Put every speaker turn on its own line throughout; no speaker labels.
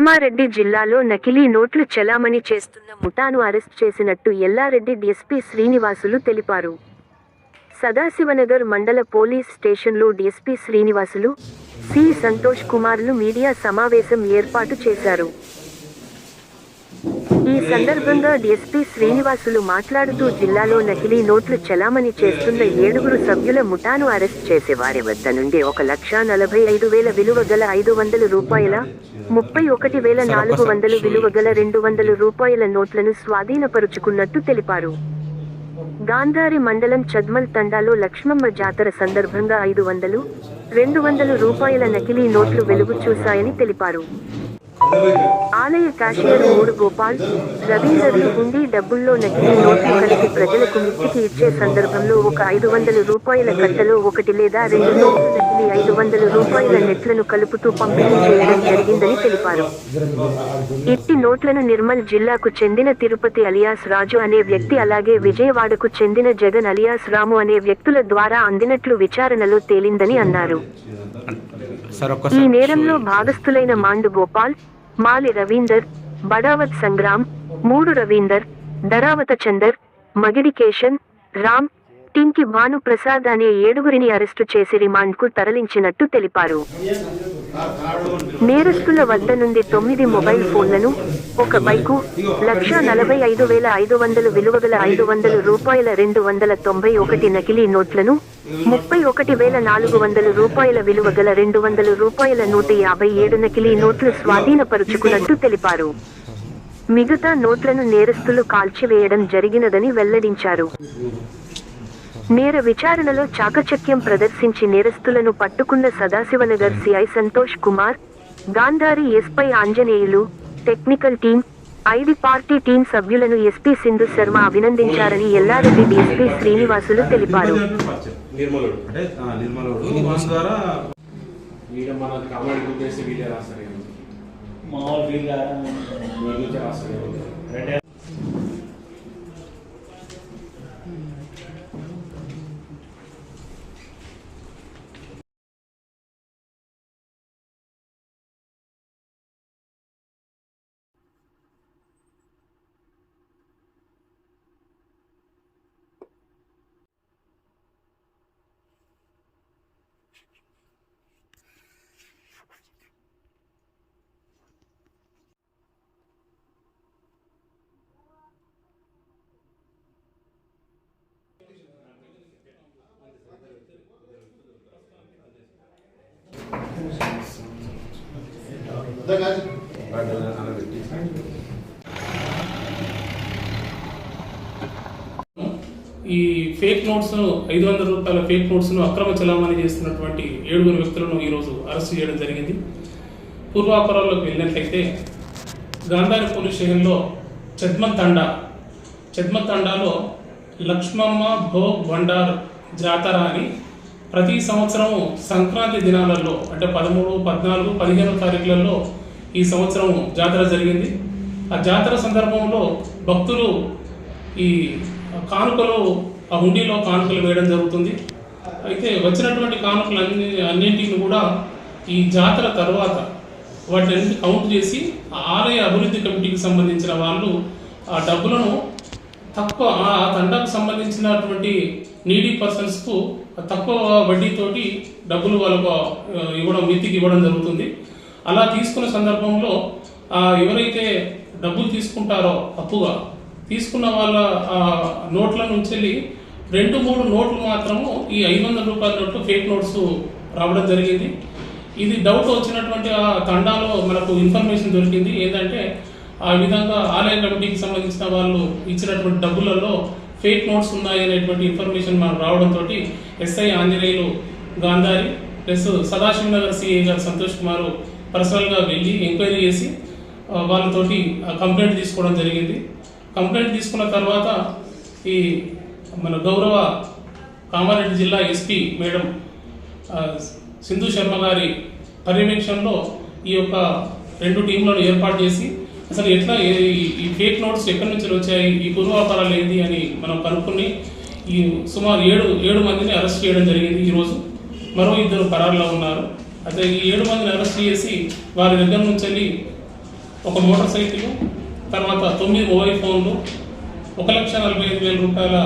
కామారెడ్డి జిల్లాలో నకిలీ నోట్లు చెలామణి చేస్తున్న ముఠాను అరెస్ట్ చేసినట్టు ఎల్లారెడ్డి డీఎస్పీ శ్రీనివాసులు తెలిపారు. సదాశివనగర్ మండల పోలీస్ స్టేషన్లో డీఎస్పీ శ్రీనివాసులు సి సంతోష్ కుమార్లు మీడియా సమావేశం ఏర్పాటు చేశారు. ఈ సందర్భంగా డీఎస్పీ శ్రీనివాసులు మాట్లాడుతూ జిల్లాలో నకిలీ నోట్లు చెలామణి చేస్తున్న ఏడుగురు సభ్యుల ముఠాను అరెస్ట్ చేసే వారి వద్ద నుండి ఒక లక్ష నలభై ఐదు వేల విలువ గల ఐదు వందల రూపాయల ముప్పై ఒకటి వేల నాలుగు వందలు విలువ గల రెండు వందల రూపాయల నోట్లను స్వాధీనపరుచుకున్నట్టు తెలిపారు. గాంధారి మండలం చద్మల్ తండాలో లక్ష్మమ్మ జాతర సందర్భంగా ఐదు వందలు రెండు వందల రూపాయల నకిలీ నోట్లు వెలుగు చూశాయని తెలిపారు. ఆలయ క్యాషియర్ మూడు గోపాల్ రవీందర్లు హుండీ డబ్బుల్లో నకిలీ నోట్లు కలిపి ప్రజలకు మిత్తికి ఇచ్చే సందర్భంలో ఒక ఐదు వందల రూపాయల కట్టలో ఒకటి లేదా రెండు నోట్లు నకిలీ ఐదు వందల రూపాయల నెట్లను కలుపుతూ పంపిణీ చేయడం జరిగిందని తెలిపారు. ఇట్టి నోట్లను నిర్మల్ జిల్లాకు చెందిన తిరుపతి అలియాస్ రాజు అనే వ్యక్తి అలాగే విజయవాడకు చెందిన జగన్ అలియాస్ రాము అనే వ్యక్తుల ద్వారా అందినట్లు విచారణలో తేలిందని అన్నారు. ఈ నేరంలో భాగస్థులైన మాండు గోపాల్ మాలి రవీందర్ బడావత్ సంగ్రామ్ మూడు రవీందర్ ధరావత చందర్ మగిడికేషన్ రామ్ టింకి భాను ప్రసాద్ అనే ఏడుగురిని అరెస్టు చేసి రిమాండ్కు తరలించినట్టు తెలిపారు. నేరస్తుల వద్ద నుండి తొమ్మిది మొబైల్ ఫోన్లను ఒక బైకు లక్ష నలభై ఐదు వేల ఐదు వందలు విలువగల ఐదు వందల రూపాయల రెండు వందల తొంభై ఒకటి నకిలీ నోట్లను ముప్పై ఒకటి వేల నాలుగు వందల రూపాయల విలువ గల రెండు వందల రూపాయల నూట యాభై ఏడు నకిలీ నోట్లు స్వాధీనపరుచుకున్నట్టు తెలిపారు. మిగతా నోట్లను నేరస్తులు కాల్చివేయడం జరిగినదని వెల్లడించారు. నేర విచారణలో చాకచక్యం ప్రదర్శించి నేరస్తులను పట్టుకున్న Sadashivnagar CI Santosh Kumar Gandhari SI Anjaneyulu technical team ID party team సభ్యులను ఎస్పీ సింధు శర్మ అభినందించారని ఎల్లారెడ్డి డీఎస్పీ శ్రీనివాసులు తెలిపారు.
ఆ, నిర్మలుడు మన ద్వారా
వీడ మన కమాండ్ గ్రూప్ వేస్తే వీళ్ళే రాస్తారు ఏమో.
మామూలు ఫీల్
వీళ్ళ నుంచే రాస్తారు ఏమో.
రెండు
అర్థం కాదు
ఈ ఫేక్ నోట్స్ ఐదు వందల రూపాయల ఫేక్ నోట్స్ను అక్రమ చలామణి చేస్తున్నటువంటి ఏడుగురు వ్యక్తులను ఈరోజు అరెస్ట్ చేయడం జరిగింది. పూర్వాపరాల్లోకి వెళ్ళినట్లయితే గాంధారి పోలీస్ స్టేషన్లో చెద్మత్ తండా చెద్మత్ తండాలో లక్ష్మమ్మ భోగ్ భండార్ జాతర అని ప్రతి సంవత్సరము సంక్రాంతి దినాలలో అంటే పదమూడు పద్నాలుగు పదిహేను తారీఖులలో ఈ సంవత్సరం జాతర జరిగింది. ఆ జాతర సందర్భంలో భక్తులు ఈ కానుకలు ఆ హుండీలో కానుకలు వేయడం జరుగుతుంది. అయితే వచ్చినటువంటి కానుకలు అన్ని అన్నింటిని కూడా ఈ జాతర తర్వాత వాటిని కౌంట్ చేసి ఆ ఆలయ అభివృద్ధి కమిటీకి సంబంధించిన వాళ్ళు ఆ డబ్బులను తక్కువ ఆ తండాకు సంబంధించినటువంటి నీడీ పర్సన్స్కు తక్కువ వడ్డీతోటి డబ్బులు వాళ్ళకు ఇవ్వడం మితికి ఇవ్వడం జరుగుతుంది. అలా తీసుకున్న సందర్భంలో ఎవరైతే డబ్బులు తీసుకుంటారో అప్పుగా తీసుకున్న వాళ్ళ నోట్ల నుంచి వెళ్ళి రెండు మూడు నోట్లు మాత్రము ఈ ఐదు వందల రూపాయల నోట్లు ఫేక్ నోట్స్ రావడం జరిగింది. ఇది డౌట్ వచ్చినటువంటి ఆ తండాలో మనకు ఇన్ఫర్మేషన్ దొరికింది. ఏంటంటే ఆ విధంగా ఆలయ కమిటీకి సంబంధించిన వాళ్ళు ఇచ్చినటువంటి డబ్బులలో ఫేక్ నోట్స్ ఉన్నాయి అనేటువంటి ఇన్ఫర్మేషన్ మనకు రావడంతో SI Anjaneyulu Gandhari plus Sadashivnagar CI గారు సంతోష్ కుమార్ పర్సనల్గా వెళ్ళి ఎంక్వైరీ చేసి వాళ్ళతోటి ఆ కంప్లైంట్ తీసుకోవడం జరిగింది. కంప్లైంట్ తీసుకున్న తర్వాత ఈ మన గౌరవ కామారెడ్డి జిల్లా ఎస్పీ మేడం సింధు శర్మ గారి పర్యవేక్షణలో ఈ యొక్క రెండు టీంలను ఏర్పాటు చేసి అసలు ఎట్లా ఈ- ఫేక్ నోట్స్ ఎక్కడి నుంచి వచ్చాయి ఈ పూర్వాపారాలు ఏంది అని మనం కనుక్కుని ఈ సుమారు ఏడు ఏడు మందిని అరెస్ట్ చేయడం జరిగింది ఈరోజు. మరో ఇద్దరు పరారులో ఉన్నారు. అయితే ఈ ఏడు మందిని అరెస్ట్ చేసి వారి దగ్గర నుంచి వెళ్ళి ఒక మోటార్ సైకిల్ తర్వాత తొమ్మిది మొబైల్ ఫోన్లు ఒక లక్ష నలభై ఐదు వేల రూపాయల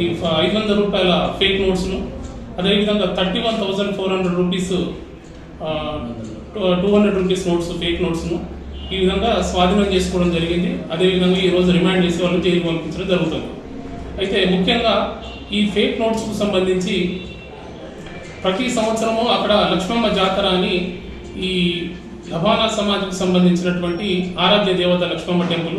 ఈ ఐదు వందల రూపాయల ఫేక్ నోట్స్ను అదేవిధంగా thirty one thousand four hundred rupees two hundred rupees notes fake నోట్స్ను ఈ విధంగా స్వాధీనం చేసుకోవడం జరిగింది. అదేవిధంగా ఈరోజు రిమాండ్ చేసి వాళ్ళు జైలు పంపించడం జరుగుతుంది. అయితే ముఖ్యంగా ఈ ఫేక్ నోట్స్కు సంబంధించి ప్రతి సంవత్సరము అక్కడ లక్ష్మమ్మ జాతర అని ఈ లభానా సమాజకు సంబంధించినటువంటి ఆరాధ్య దేవత లక్ష్మమ్మ టెంపుల్.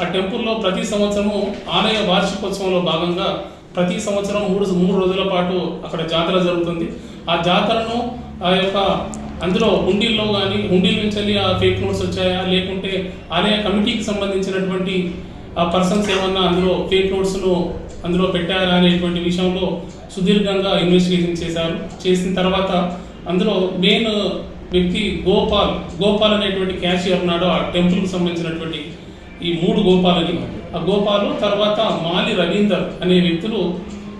ఆ టెంపుల్లో ప్రతి సంవత్సరము ఆలయ వార్షికోత్సవంలో భాగంగా ప్రతి సంవత్సరం మూడు మూడు రోజుల పాటు అక్కడ జాతర జరుగుతుంది. ఆ జాతరను ఆ యొక్క అందులో హుండీల్లో కానీ హుండీల నుంచి వెళ్ళి ఆ ఫేక్ నోట్స్ వచ్చాయా లేకుంటే ఆలయ కమిటీకి సంబంధించినటువంటి ఆ పర్సన్స్ ఏమన్నా అందులో ఫేక్ నోట్స్ను అందులో పెట్టారా అనేటువంటి విషయంలో సుదీర్ఘంగా ఇన్వెస్టిగేషన్ చేశారు. చేసిన తర్వాత అందులో మెయిన్ వ్యక్తి గోపాల్ గోపాల్ అనేటువంటి క్యాషియర్ ఉన్నాడు. ఆ టెంపుల్కి సంబంధించినటువంటి ఈ మూడు గోపాలని. ఆ గోపాలు తర్వాత మాలి రవీందర్ అనే వ్యక్తులు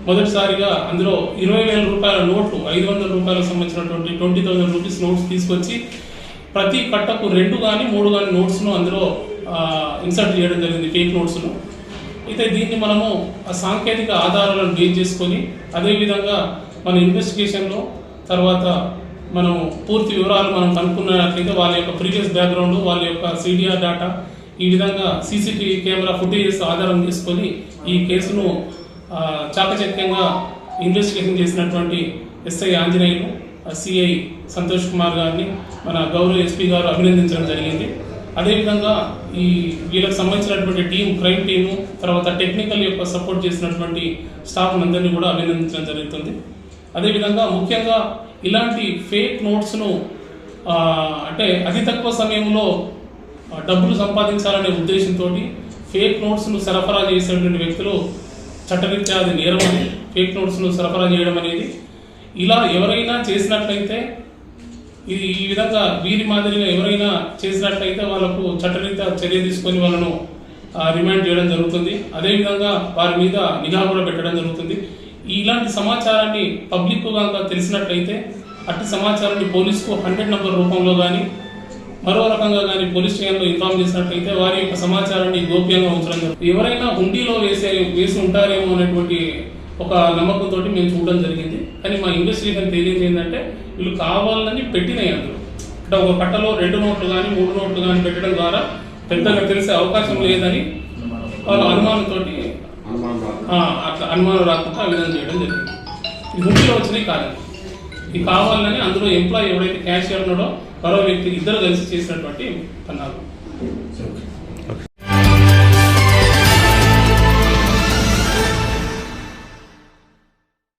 మొదటిసారిగా అందులో ఇరవై వేల రూపాయల నోట్లు ఐదు వందల రూపాయలకు సంబంధించినటువంటి ట్వంటీ థౌసండ్ రూపీస్ నోట్స్ తీసుకొచ్చి ప్రతి కట్టకు రెండు కానీ మూడు కానీ నోట్స్ను అందులో ఇన్సర్ట్ చేయడం జరిగింది ఫేక్ నోట్స్ను అయితే దీన్ని మనము ఆ సాంకేతిక ఆధారాలను బేస్ చేసుకొని అదేవిధంగా మన ఇన్వెస్టిగేషన్లో తర్వాత మనము పూర్తి వివరాలు మనం కనుక్కున్నట్లయితే వాళ్ళ యొక్క ప్రీవియస్ బ్యాక్గ్రౌండ్ వాళ్ళ యొక్క సిడిఆర్ డేటా ఈ విధంగా సీసీటీవీ కెమెరా ఫుటేజెస్ ఆధారం తీసుకొని ఈ కేసును చాకచక్యంగా ఇన్వెస్టిగేషన్ చేసినటువంటి ఎస్ఐ ఆంజనేయులు సిఐ సంతోష్ కుమార్ గారిని మన గౌరవ ఎస్పీ గారు అభినందించడం జరిగింది. అదేవిధంగా ఈ వీళ్ళకి సంబంధించినటువంటి టీం క్రైమ్ టీము తర్వాత టెక్నికల్ యొక్క సపోర్ట్ చేసినటువంటి స్టాఫ్ అందరినీ కూడా అభినందించడం జరుగుతుంది. అదేవిధంగా ముఖ్యంగా ఇలాంటి ఫేక్ నోట్స్ను అంటే అతి తక్కువ సమయంలో డబ్బులు సంపాదించాలనే ఉద్దేశంతో ఫేక్ నోట్స్ను సరఫరా చేసేటువంటి వ్యక్తులు చట్టరీత్యా అది నేరం ఫేక్ నోట్స్ను సరఫరా చేయడం అనేది ఇలా ఎవరైనా చేసినట్లయితే ఇది ఈ విధంగా వీరి మాదిరిగా ఎవరైనా చేసినట్లయితే వాళ్ళకు చట్టరీత్యా చర్య తీసుకొని వాళ్ళను రిమాండ్ చేయడం జరుగుతుంది. అదేవిధంగా వారి మీద నిఘా కూడా పెట్టడం జరుగుతుంది. ఇలాంటి సమాచారాన్ని పబ్లిక్ కనుక తెలిసినట్లయితే అట్టి సమాచారాన్ని పోలీసుకు హండ్రెడ్ నెంబర్ రూపంలో కానీ మరో రకంగా కానీ పోలీస్ స్టేషన్లో ఇన్ఫార్మ్ చేసినట్లయితే వారి యొక్క సమాచారాన్ని గోప్యంగా ఉంచడం జరుగుతుంది. ఎవరైనా హుండీలో వేసే వేసి ఉంటారేమో అనేటువంటి ఒక నమ్మకంతో మేము చూడడం జరిగింది. కానీ మా ఇన్వెస్టిగేషన్ తేలింది ఏంటంటే వీళ్ళు కావాలని పెట్టినాయి అందులో. అంటే ఒక కట్టలో రెండు నోట్లు కానీ మూడు నోట్లు కానీ పెట్టడం ద్వారా పెద్దగా తెలిసే అవకాశం లేదని వాళ్ళ అనుమానంతో
అనుమానం
అట్లా అనుమానం రాకుండా ఆ విధంగా చేయడం జరిగింది. ఇది హుండీలో వచ్చినాయి కాదు. ఇది కావాలని అందులో ఎంప్లాయీ ఎవడైతే క్యాషియర్ ఉన్నాడో మరో వ్యక్తి ఇద్దరు కలిసి చేసినటువంటి పన్నాలు